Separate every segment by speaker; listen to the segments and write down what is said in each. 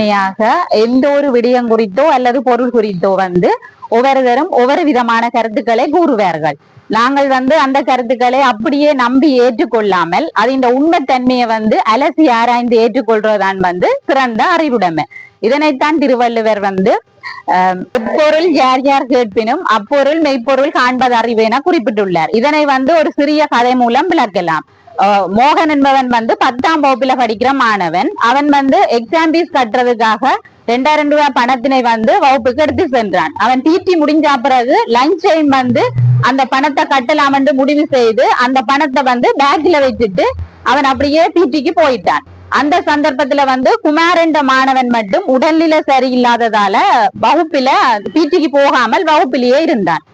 Speaker 1: உண்மையாக எந்த ஒரு விடயம் குறித்தோ அல்லது பொருள் குறித்தோ வந்து ஒவ்வொருவரும் ஒவ்வொரு விதமான கருத்துக்களை கூறுவார்கள். நாங்கள் வந்து அந்த கருத்துக்களை அப்படியே நம்பி ஏற்றுக்கொள்ளாமல் அதன் உண்மைத்தன்மையை வந்து அலசி ஆராய்ந்து ஏற்றுக்கொள்றதுதான் வந்து சிறந்த அறிவுடைமை. இதனைத்தான் திருவள்ளுவர் வந்து பொருள் யார் யார் கேட்பினும் அப்பொருள் மெய்ப்பொருள் காண்பது அறிவு என குறிப்பிட்டுள்ளார். இதனை வந்து ஒரு சிறிய கதை மூலம் விளக்கலாம். மோகன் என்பவன் வந்து பத்தாம் வகுப்புல படிக்கிற மாணவன். அவன் வந்து எக்ஸாம் பீஸ் கட்டுறதுக்காக ரெண்டாயிரம் ரூபாய் பணத்தினை வந்து வகுப்புக்கு எடுத்து சென்றான். அவன் டிடி முடிஞ்ச பிறகு லஞ்ச் டைம் வந்து அந்த பணத்தை கட்டலாம் என்று முடிவு செய்து அந்த பணத்தை வந்து பேக்ல வச்சுட்டு அவன் அப்படியே பிடிக்கு போயிட்டான். அந்த சந்தர்ப்பத்துல வந்து குமார் என்ற மாணவன் மட்டும் உடல்நிலை சரியில்லாததால வகுப்பில பீட்டிக்கு போகாமல் வகுப்பிலேயே இருந்தான்.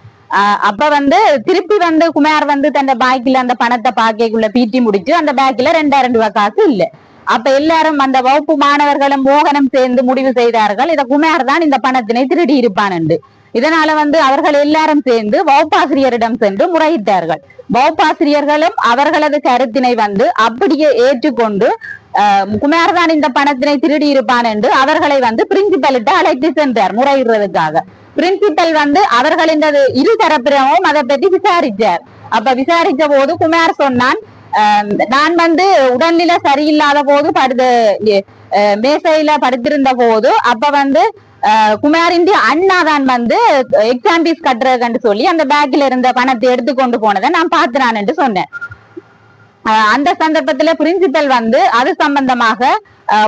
Speaker 1: அப்ப வந்து திருப்பி வந்து குமார் வந்து தன் பேக்கில் அந்த பணத்தை பாக்கைக்குள்ள பீட்டி முடிச்சு அந்த பேக்கில ரெண்டாயிரம் ரூபாய் காசு இல்ல. அப்ப எல்லாரும் அந்த வகுப்பு மாணவர்களும் மோகனம் சேர்ந்து முடிவு செய்தார்கள் இத குமார் தான் இந்த பணத்தினை திருடி இருப்பான் என்று இதனால வந்து அவர்கள் எல்லாரும் சேர்ந்து வகுப்பாசிரியரிடம் சென்று முறையிட்டார்கள். வகுப்பாசிரியர்களும் அவர்களது கருத்தினை வந்து அப்படியே ஏற்றுக்கொண்டு குமார்தான் இந்த பணத்தினை திருடி இருப்பான் என்று அவர்களை வந்து பிரின்சிபல்கிட்ட அழைத்து சென்றார் முறையிடுறதுக்காக. பிரின்சிபல் வந்து அவர்களின் இரு தரப்பிடமும் அதை பற்றி விசாரிச்சார். அப்ப விசாரிச்ச போது குமார் சொன்னான் நான் வந்து உடல்நிலை சரியில்லாத போது படுத்து அஹ் மேசையில படுத்திருந்த போது அப்ப வந்து ஆஹ் குமாரின் அண்ணா தான் வந்து எக்ஸாம் ஃபீஸ் கட்டுறதுன்னு சொல்லி அந்த பேக்ல இருந்த பணத்தை எடுத்து கொண்டு போனதை நான் பார்த்தனான் என்று சொன்னேன். அந்த சந்தர்ப்பத்துல பிரின்சிபல் வந்து அது சம்பந்தமாக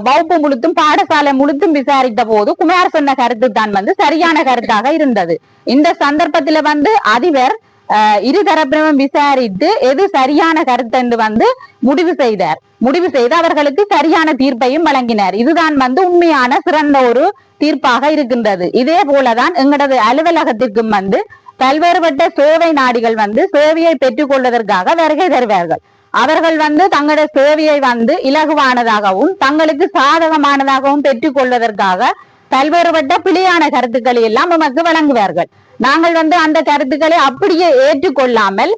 Speaker 1: வகுப்பு முழுத்தும் பாடசாலை முழுத்தும் விசாரித்த போது குமார் சொன்ன கருத்து தான் வந்து சரியான கருத்தாக இருந்தது. இந்த சந்தர்ப்பத்துல வந்து அதிபர் இருதரப்பினரும் இரு விசாரித்து எது சரியான கருத்து என்று வந்து முடிவு செய்தார். முடிவு செய்து அவர்களுக்கு சரியான தீர்ப்பையும் வழங்கினார். இதுதான் வந்து உண்மையான சிறந்த ஒரு தீர்ப்பாக இருக்கின்றது. இதே போலதான் எங்களது அலுவலகத்திற்கும் வந்து பல்வேறுபட்ட சேவை நாடிகள் வந்து சேவையை பெற்றுக் கொள்வதற்காக வருகை தருவார்கள். அவர்கள் வந்து தங்களுடைய சேவையை வந்து இலகுவானதாகவும் தங்களுக்கு சாதகமானதாகவும் பெற்றுக் கொள்வதற்காக பல்வேறுபட்ட பிழையான கருத்துக்களை எல்லாம் நமக்கு வழங்குவார்கள். நாங்கள் வந்து அந்த கருத்துக்களை அப்படியே ஏற்றுக்கொள்ளாமல்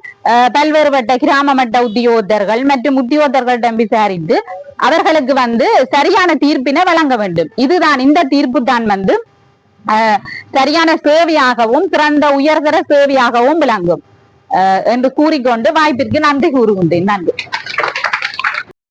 Speaker 1: பல்வேறுபட்ட கிராம மட்ட உத்தியோகத்தர்கள் மற்றும் உத்தியோகத்தர்களிடம் விசாரித்து அவர்களுக்கு வந்து சரியான தீர்ப்பினை வழங்க வேண்டும். இதுதான் இந்த தீர்ப்பு தான் வந்து சரியான சேவையாகவும் சிறந்த உயர்தர சேவையாகவும் விளங்கும். என்று கூறிக்கொண்டு வாய்ப்பிற்கு நன்றி கூறுகின்றேன் நன்றி